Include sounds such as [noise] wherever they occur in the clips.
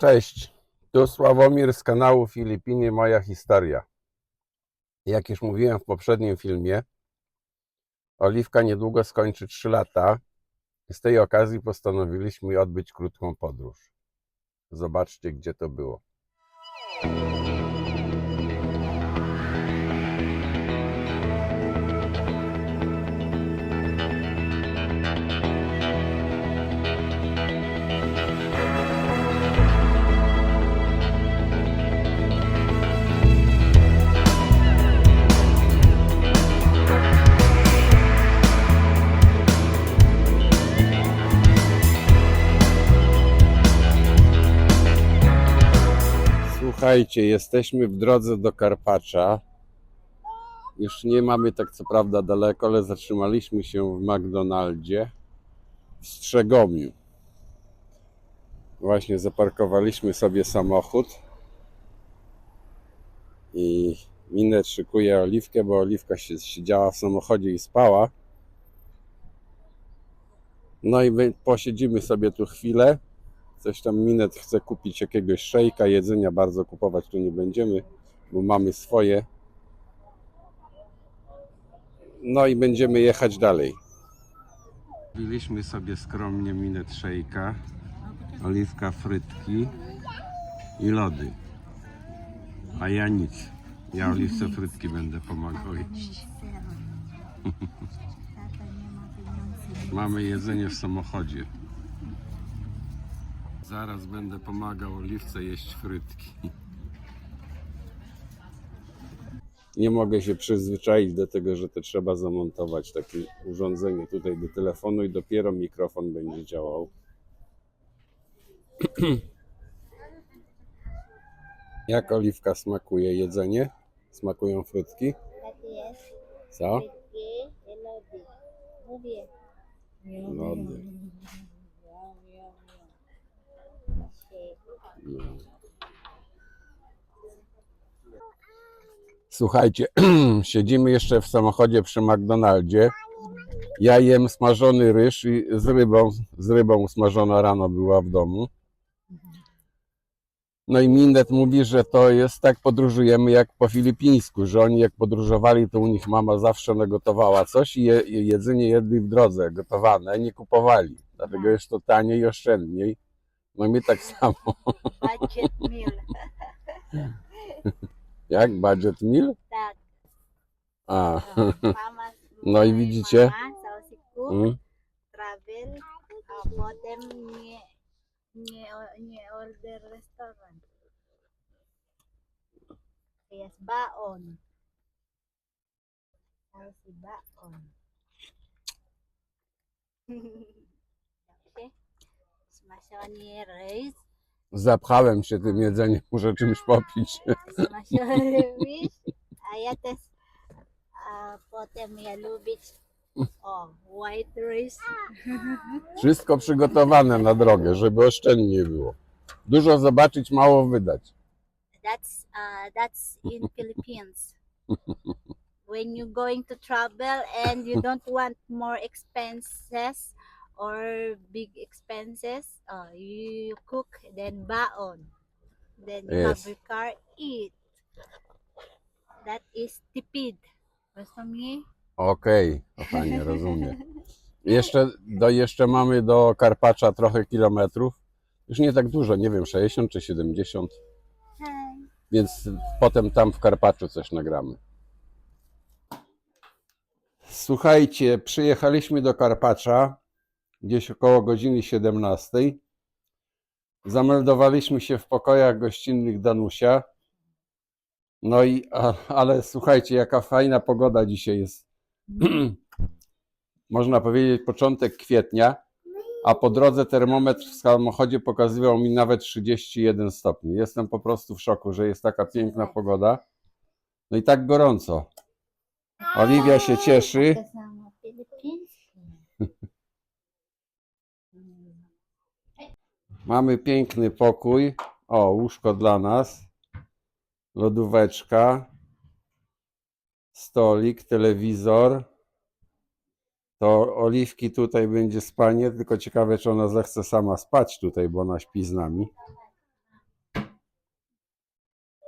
Cześć, tu Sławomir z kanału Filipiny Moja Historia. Jak już mówiłem w poprzednim filmie, Oliwka niedługo skończy 3 lata z tej okazji postanowiliśmy odbyć krótką podróż. Zobaczcie, gdzie to było. Słuchajcie, jesteśmy w drodze do Karpacza. Już nie mamy tak co prawda daleko, ale zatrzymaliśmy się w McDonaldzie w Strzegomiu. Właśnie zaparkowaliśmy sobie samochód i Minet szykuje Oliwkę, bo Oliwka się siedziała w samochodzie i spała. No i my posiedzimy sobie tu chwilę. Coś tam Minet chce kupić jakiegoś szejka, jedzenia bardzo kupować tu nie będziemy, bo mamy swoje. No i będziemy jechać dalej. Kupiliśmy sobie skromnie Minet szejka, oliwka frytki i lody. A ja nic. Ja oliwce frytki będę pomagał jeść. Mamy jedzenie w samochodzie. Zaraz będę pomagał Oliwce jeść frytki. Nie mogę się przyzwyczaić do tego, że to trzeba zamontować takie urządzenie tutaj do telefonu i dopiero mikrofon będzie działał. [clears throat] Jak Oliwka smakuje jedzenie? Smakują frytki? Tak jest. Co? Frytki i lody. Słuchajcie, [clears throat] siedzimy jeszcze w samochodzie przy McDonaldzie. Ja jem smażony ryż i z rybą, z rybą smażona rano była w domu. No i Mindet mówi, że to jest tak podróżujemy jak po filipińsku, że oni jak podróżowali, to u nich mama zawsze nagotowała coś i je, jedzenie jedli w drodze, gotowane, nie kupowali. Dlatego jest to taniej i oszczędniej. My tak samo. Budget meal. [laughs] Jak? Budget meal? Tak. A, Mama, No i widzicie? Mama, sa mm. travel, a potem nie, nie, nie order restaurant. Yes, baon. Tapos si baon. [laughs] Ryż. zapchałem się tym jedzeniem, muszę czymś popić. [laughs] Ryż. A ja też a potem ja lubić o, white rice. [laughs] Wszystko przygotowane na drogę, żeby oszczędnie było. Dużo zobaczyć, mało wydać. That's uh, that's in [laughs] Philippines. When you're going to travel and you don't want more expenses or big expenses, uh, you cook then baon. Then you Yes. have your car eat. That is tipid. Mo? Okej, kochanie, rozumiem. [laughs] Jeszcze, do, jeszcze mamy do Karpacza trochę kilometrów. Już nie tak dużo, nie wiem, 60 czy 70, Hi. więc potem tam w Karpaczu coś nagramy. Słuchajcie, przyjechaliśmy do Karpacza gdzieś około godziny 17. Zameldowaliśmy się w pokojach gościnnych Danusia. No i, a, ale słuchajcie, jaka fajna pogoda dzisiaj jest. [clears throat] Można powiedzieć początek kwietnia, a po drodze termometr w samochodzie pokazywał mi nawet 31 stopni. Jestem po prostu w szoku, że jest taka piękna pogoda. No i tak gorąco. Oliwia się cieszy. Kasama Philippines. Mamy piękny pokój. O, łóżko dla nas. Lodóweczka. Stolik, telewizor. To Oliwki tutaj będzie spanie, tylko ciekawe, czy ona zechce sama spać tutaj, bo ona śpi z nami.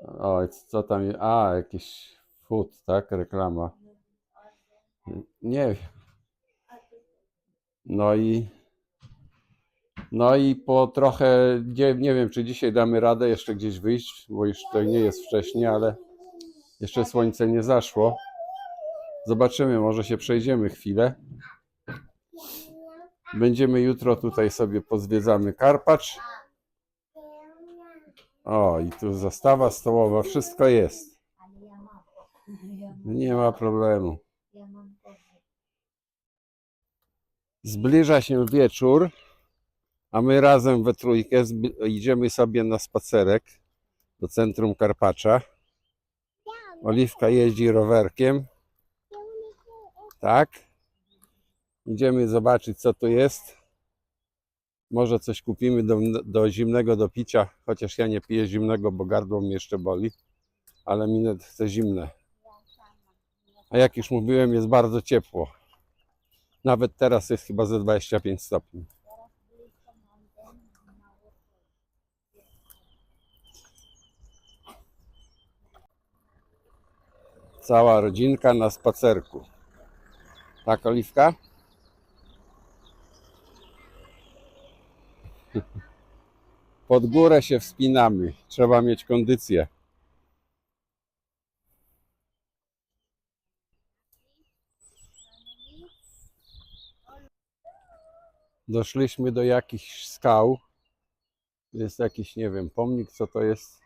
O, co tam jest? A, jakiś food, tak? Reklama. Nie wiem. No i no i po trochę, nie, nie wiem, czy dzisiaj damy radę jeszcze gdzieś wyjść, bo już to nie jest wcześnie, ale jeszcze słońce nie zaszło. Zobaczymy, może się przejdziemy chwilę. Będziemy jutro tutaj sobie pozwiedzamy Karpacz. O, i tu zastawa stołowa, wszystko jest. Nie ma problemu. Zbliża się wieczór, a my razem we trójkę idziemy sobie na spacerek do centrum Karpacza. Oliwka jeździ rowerkiem. Tak. Idziemy zobaczyć, co tu jest. Może coś kupimy do, do zimnego do picia, chociaż ja nie piję zimnego, bo gardło mnie jeszcze boli, ale minet chce zimne. A jak już mówiłem, jest bardzo ciepło. Nawet teraz jest chyba ze 25 stopni. Cała rodzinka na spacerku. Tak, Oliwka? [laughs] Pod górę się wspinamy. Trzeba mieć kondycję. Doszliśmy do jakichś skał. Jest jakiś, nie wiem, pomnik, co to jest.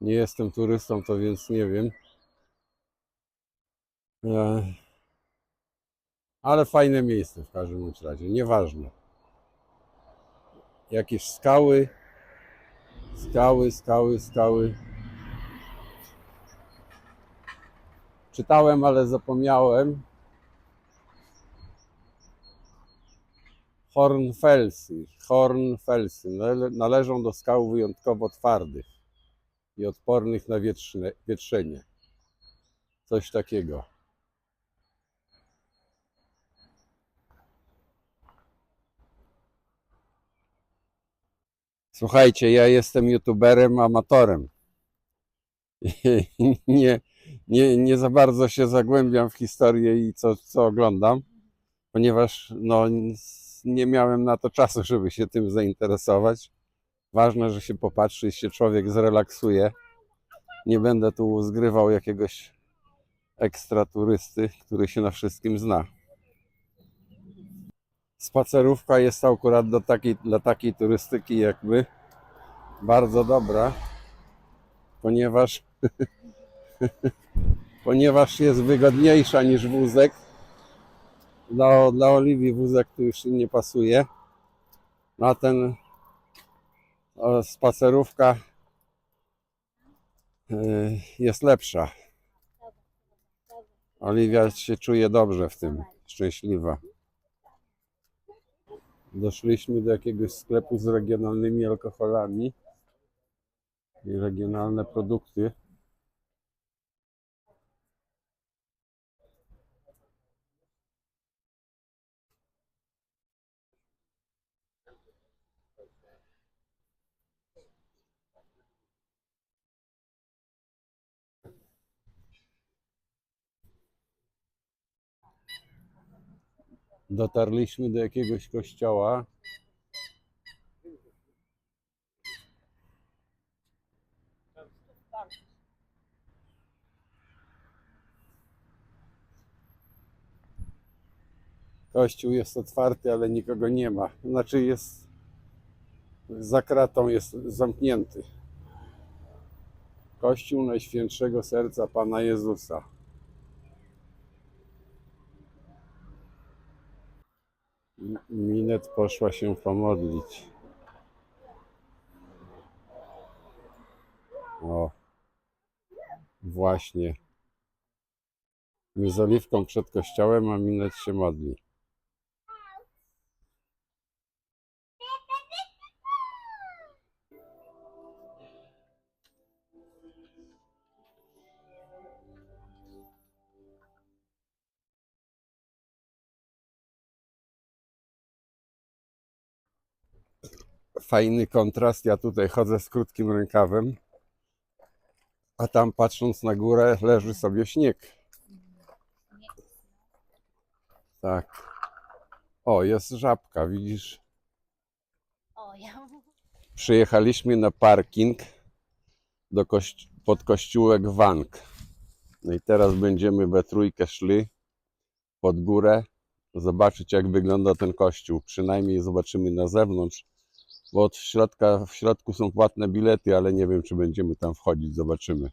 Nie jestem turystą, to więc nie wiem. Ale fajne miejsce w każdym bądź razie, nieważne. Jakieś skały, skały, skały, skały. Czytałem, ale zapomniałem. Hornfelsy, Hornfelsy nale- należą do skał wyjątkowo twardych i odpornych na wietrzne, wietrzenie. Coś takiego. Słuchajcie, ja jestem youtuberem amatorem. [laughs] Nie, nie, nie za bardzo się zagłębiam w historię i co, co oglądam, ponieważ no, nie miałem na to czasu, żeby się tym zainteresować. Ważne, że się popatrzy i się człowiek zrelaksuje. Nie będę tu zgrywał jakiegoś ekstra turysty, który się na wszystkim zna. Spacerówka jest akurat do takiej, dla takiej turystyki jakby bardzo dobra, ponieważ [laughs] ponieważ jest wygodniejsza niż wózek. Dla, dla Oliwii wózek tu już nie pasuje. No a ten o, spacerówka y, jest lepsza. Oliwia się czuje dobrze w tym, szczęśliwa. Doszliśmy do jakiegoś sklepu z regionalnymi alkoholami i regionalne produkty. Dotarliśmy do jakiegoś kościoła. Kościół jest otwarty, ale nikogo nie ma. Znaczy jest za kratą, jest zamknięty. Kościół Najświętszego Serca Pana Jezusa. Poszła się pomodlić. O, właśnie. Z oliwką przed kościołem, a Minet się modli. Fajny kontrast. Ja tutaj chodzę z krótkim rękawem. A tam patrząc na górę leży sobie śnieg. Tak. O, jest żabka, widzisz? Przyjechaliśmy na parking do kości- pod kościółek Wank. No i teraz będziemy we trójkę szli pod górę, zobaczyć jak wygląda ten kościół. Przynajmniej zobaczymy na zewnątrz, bo od środka, w środku są płatne bilety, ale nie wiem czy będziemy tam wchodzić, zobaczymy.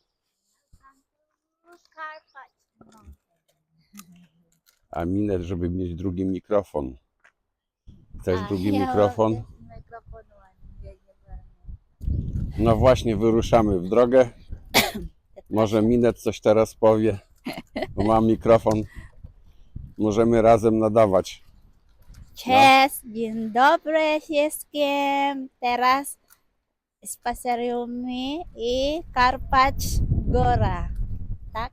A minę, żeby mieć drugi mikrofon. Chcesz Ah, drugi mikrofon? No właśnie, wyruszamy w drogę. Może Minet coś teraz powie, bo mam mikrofon. Możemy razem nadawać. Cześć, dzień dobry wszystkim. Teraz spacerujemy i Karpacz Góra. Tak?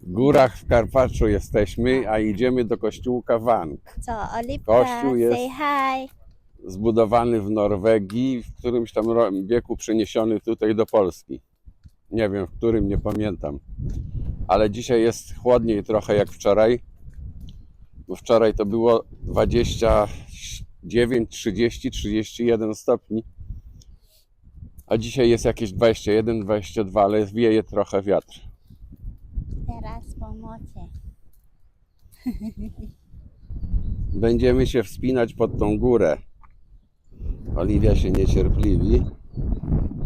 W górach w Karpaczu jesteśmy, a idziemy do kościółka Wank. Co, Oliwka, Kościół jest- say hi. Zbudowany w Norwegii, w którymś tam ro- wieku przeniesiony tutaj do Polski. Nie wiem w którym, nie pamiętam. Ale dzisiaj jest chłodniej trochę jak wczoraj. Bo wczoraj to było 29, 30, 31 stopni. A dzisiaj jest jakieś 21, 22, ale wieje trochę wiatr. Teraz pomocy. [laughs] Będziemy się wspinać pod tą górę. Oliwia się niecierpliwi.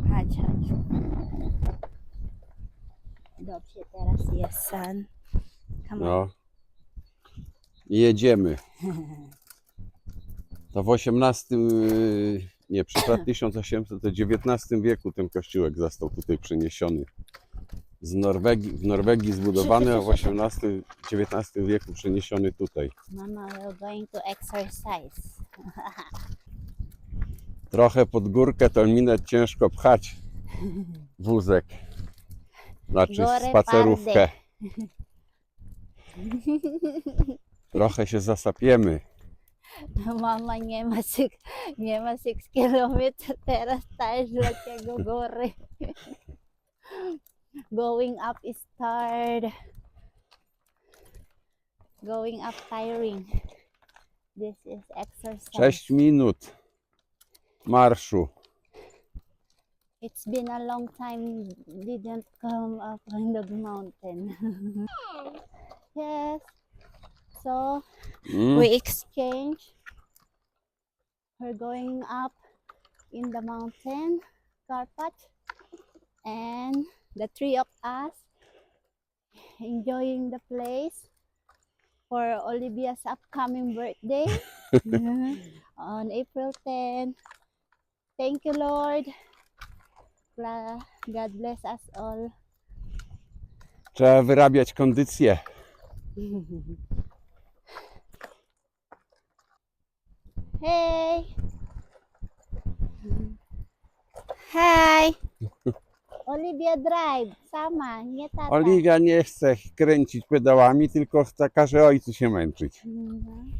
Chodź, chodź. Dobrze, teraz jest. Come on. No. Jedziemy. To w XVIII, yy, nie, przepraszam, [coughs] 1819 wieku ten kościółek został tutaj przeniesiony. Z Norwegii, w Norwegii zbudowany, a w XVIII, XIX wieku przeniesiony tutaj. Mama, we're going to exercise. [laughs] Trochę pod górkę to minę ciężko pchać wózek. Znaczy Gore spacerówkę. [laughs] Trochę się zasapiemy. Mama, nie ma 6 nie ma 6 kilometer teraz tayo z Latiago Gore. Going up is hard. Going up tiring. This is exercise. 6 minut marszu. It's been a long time didn't come up on the mountain. [laughs] yes. So Mm. we exchange. We're going up in the mountain, Carpatch, and the three of us enjoying the place for Olivia's upcoming birthday [laughs] on April 10. Thank you, Lord. God bless us all. Trzeba wyrabiać kondycję. [laughs] Hey. Hi. [laughs] Olivia drive. Sama, nie tata. Oliwia nie chce kręcić pedałami, tylko chce, każe ojcu się męczyć. Mhm.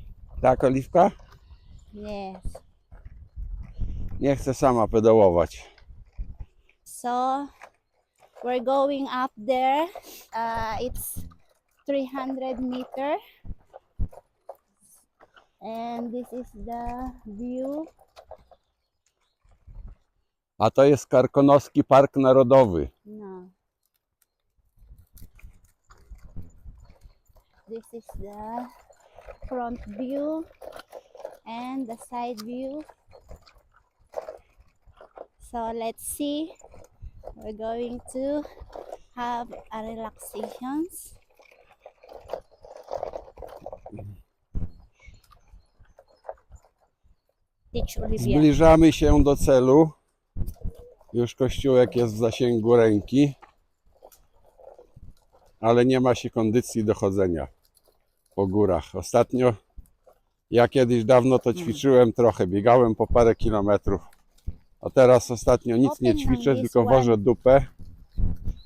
Tak, Oliwka? Yes. Nie chce sama pedałować. So, we're going up there. Uh, it's 300 meter. And this is the view. A to jest Karkonoski Park Narodowy. No. This is the front view and the side view. So let's see. We're going to have a relaxations. Zbliżamy się do celu. Już kościółek jest w zasięgu ręki. Ale nie ma się kondycji do chodzenia po górach. Ostatnio, ja kiedyś dawno to ćwiczyłem trochę, biegałem po parę kilometrów. A teraz ostatnio nic nie ćwiczę, tylko wożę dupę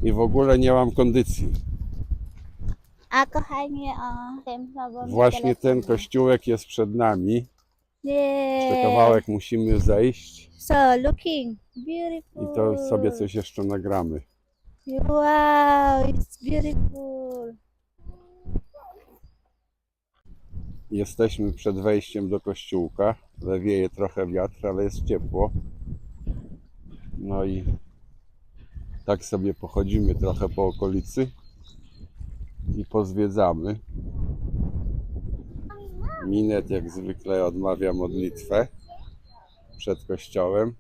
i w ogóle nie mam kondycji. A kochanie, o tym Właśnie ten kościółek jest przed nami. Jeszcze kawałek musimy zejść So looking beautiful. i to sobie coś jeszcze nagramy. Wow, it's beautiful. Jesteśmy przed wejściem do kościółka. Lewieje trochę wiatr, ale jest ciepło. No i tak sobie pochodzimy trochę po okolicy i pozwiedzamy. Minet jak zwykle odmawia modlitwę przed kościołem.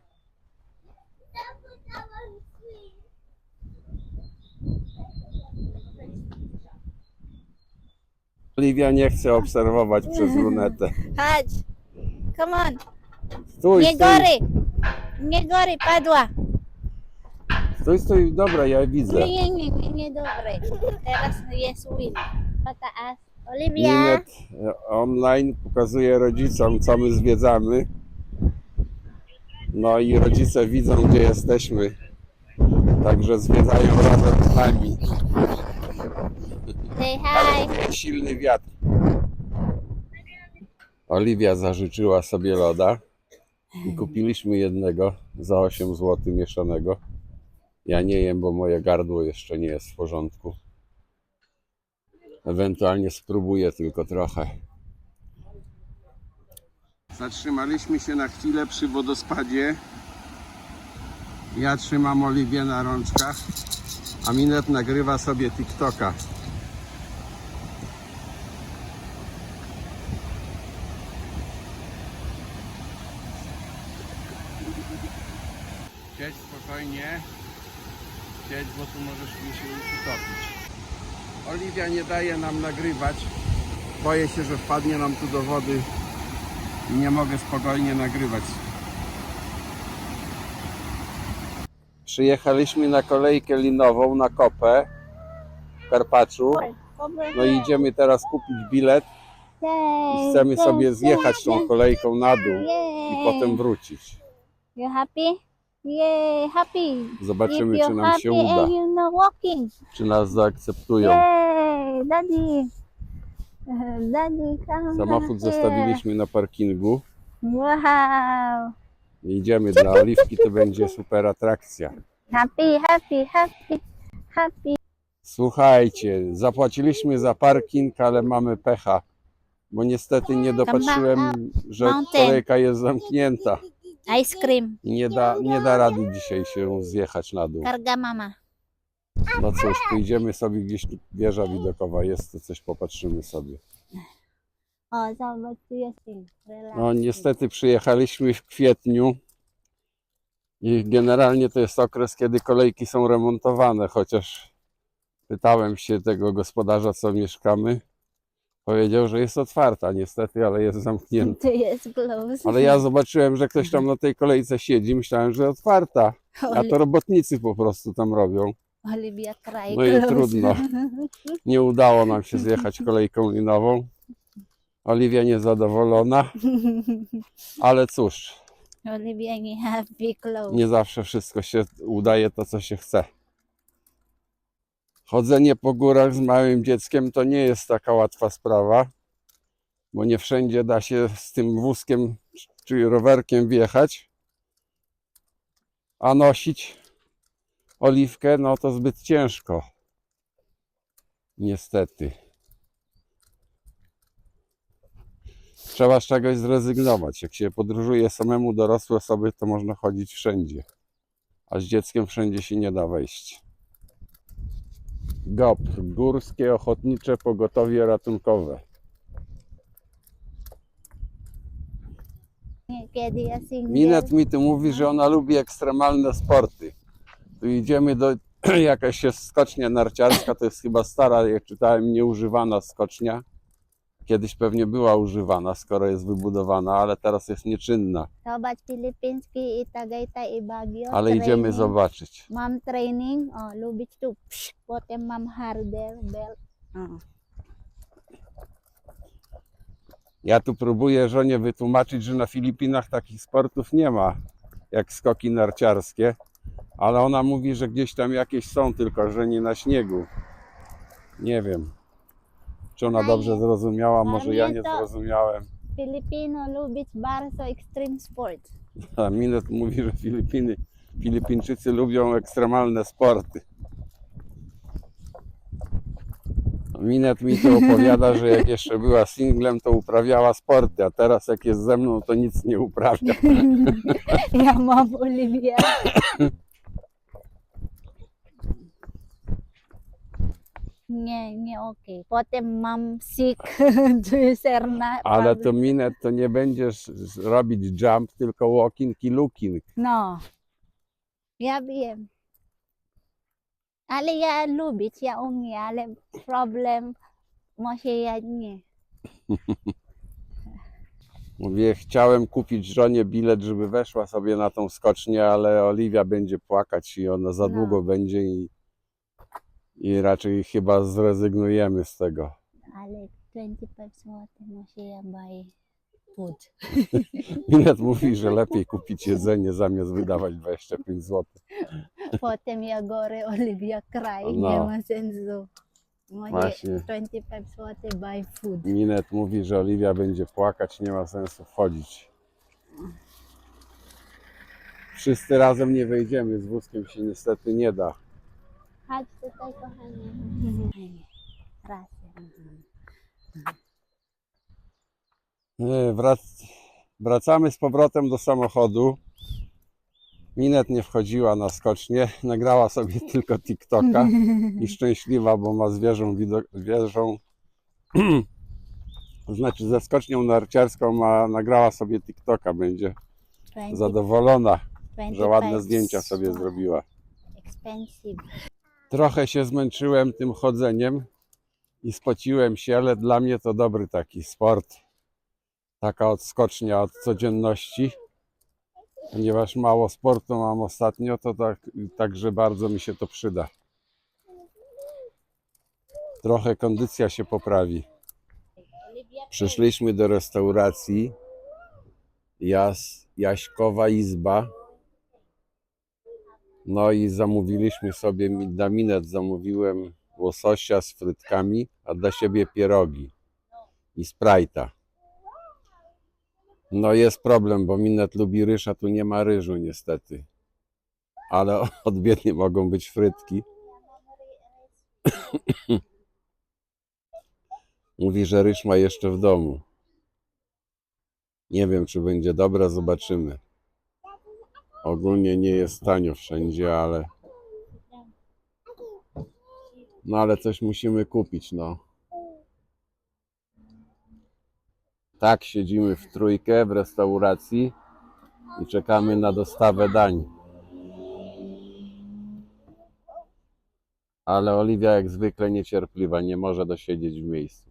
Oliwia nie chce obserwować przez lunetę. Chodź. Come on. Stój, Nie stój, gory. Nie gory, padła. stój, stój. Dobra, ja widzę. Nie, nie, nie, nie dobry. Teraz jest win. Pataas. Olivia. Minet e, online pokazuje rodzicom, co my zwiedzamy. No i rodzice widzą, gdzie jesteśmy. Także zwiedzają razem z nami. Ale hi. silny wiatr. Oliwia zażyczyła sobie loda i kupiliśmy jednego za 8 zł mieszanego. Ja nie jem, bo moje gardło jeszcze nie jest w porządku. Ewentualnie spróbuję tylko trochę. Zatrzymaliśmy się na chwilę przy wodospadzie. Ja trzymam Oliwię na rączkach, a Minet nagrywa sobie TikToka. Siedź spokojnie. Siedź, bo tu możesz mi się utopić. Oliwia nie daje nam nagrywać. Boję się, że wpadnie nam tu do wody i nie mogę spokojnie nagrywać. Przyjechaliśmy na kolejkę linową na Kopę w Karpaczu. No i idziemy teraz kupić bilet i chcemy sobie zjechać tą kolejką na dół i potem wrócić. You happy? Yay, happy. Zobaczymy, czy nam się uda, and you know walking. czy nas zaakceptują. Yay, daddy. Daddy, come. Samochód zostawiliśmy na parkingu. Wow. Idziemy dla Oliwki, to będzie super atrakcja. Happy, happy, happy, happy. Słuchajcie, zapłaciliśmy za parking, ale mamy pecha, bo niestety nie dopatrzyłem, że kolejka jest zamknięta Ice cream. nie da, nie da rady dzisiaj się zjechać na dół. Karga mama. No cóż, pójdziemy sobie gdzieś, tu wieża widokowa jest, to coś popatrzymy sobie. O, zobacz, tu jest. No niestety przyjechaliśmy w kwietniu i generalnie to jest okres, kiedy kolejki są remontowane, chociaż pytałem się tego gospodarza, co mieszkamy. Powiedział, że jest otwarta niestety, ale jest zamknięta. Tu jest. Ale ja zobaczyłem, że ktoś tam na tej kolejce siedzi, myślałem, że otwarta, a to robotnicy po prostu tam robią. Olivia No i trudno. Nie udało nam się zjechać kolejką linową. Oliwia niezadowolona, ale cóż, Olivia nie happy close. nie zawsze wszystko się udaje to, co się chce. Chodzenie po górach z małym dzieckiem to nie jest taka łatwa sprawa, bo nie wszędzie da się z tym wózkiem czy rowerkiem wjechać, a nosić oliwkę, no to zbyt ciężko. Niestety. Trzeba z czegoś zrezygnować. Jak się podróżuje samemu dorosłe osoby, to można chodzić wszędzie. A z dzieckiem wszędzie się nie da wejść. GOP, Górskie Ochotnicze Pogotowie Ratunkowe. Kiedy ja. Minet mi tu mówi, że ona lubi ekstremalne sporty. Tu idziemy do [clears throat] jakaś jest skocznia narciarska, to jest chyba stara, jak czytałem, nieużywana skocznia. Kiedyś pewnie była używana, skoro jest wybudowana, ale teraz jest nieczynna. Zobacz, Filipinski i Tagaytay i Baguio. Ale idziemy training. zobaczyć. Mam training. O, lubić tu. Psz, potem mam harder belt. O. Ja tu próbuję żonie wytłumaczyć, że na Filipinach takich sportów nie ma, jak skoki narciarskie, ale ona mówi, że gdzieś tam jakieś są, tylko że nie na śniegu. Nie wiem, czy ona dobrze zrozumiała? Może ja nie zrozumiałem. Filipino lubić bardzo extreme sport. A Minut mówi, że Filipiny, Filipińczycy lubią ekstremalne sporty. Minet mi to opowiada, że jak jeszcze była singlem, to uprawiała sporty, a teraz jak jest ze mną, to nic nie uprawia. [laughs] Ja mam Oliwiera. Nie, nie okej. Potem mam sick, serna. [laughs] Ale to Minet to nie będziesz robić jump, tylko walking i looking. No. Ja wiem. Ale ja lubić, ja umiem, ale problem może ja nie. [laughs] Mówię, chciałem kupić żonie bilet, żeby weszła sobie na tą skocznię, ale Oliwia będzie płakać i ona za No. długo będzie i, i raczej chyba zrezygnujemy z tego. Ale 25 zł może ja buy food. Minet mówi, że lepiej kupić jedzenie zamiast wydawać 25 zł. Potem ja gorę Olivia cry, No. nie ma sensu. Może Właśnie. 25 zł buy food. Minet mówi, że Oliwia będzie płakać, nie ma sensu wchodzić. Wszyscy razem nie wejdziemy, z wózkiem się niestety nie da. Chodź tutaj, kochanie. Raz. Wrac wracamy z powrotem do samochodu. Minet nie wchodziła na skocznie, nagrała sobie [laughs] tylko TikToka i szczęśliwa, bo ma widok, zwierzą [clears throat] znaczy ze skocznią narciarską ma, nagrała sobie TikToka, będzie 20, zadowolona, że 25 ładne zdjęcia sobie zrobiła. Expensive. Trochę się zmęczyłem tym chodzeniem i spociłem się, ale dla mnie to dobry taki sport. Taka odskocznia od codzienności. Ponieważ mało sportu mam ostatnio, to tak, także bardzo mi się to przyda. Trochę kondycja się poprawi. Przyszliśmy do restauracji Jas, Jaśkowa Izba. No i zamówiliśmy sobie, na minet zamówiłem łososia z frytkami, a dla siebie pierogi i sprajta. No jest problem, bo minet lubi ryż, a tu nie ma ryżu niestety. Ale [laughs] odwiednie mogą być frytki. [coughs] Mówi, że ryż ma jeszcze w domu. Nie wiem, czy będzie dobre, zobaczymy. Ogólnie nie jest tanio wszędzie, ale. No ale coś musimy kupić, no. Tak, siedzimy w trójkę w restauracji i czekamy na dostawę dań. Ale Oliwia jak zwykle niecierpliwa, nie może dosiedzieć w miejscu.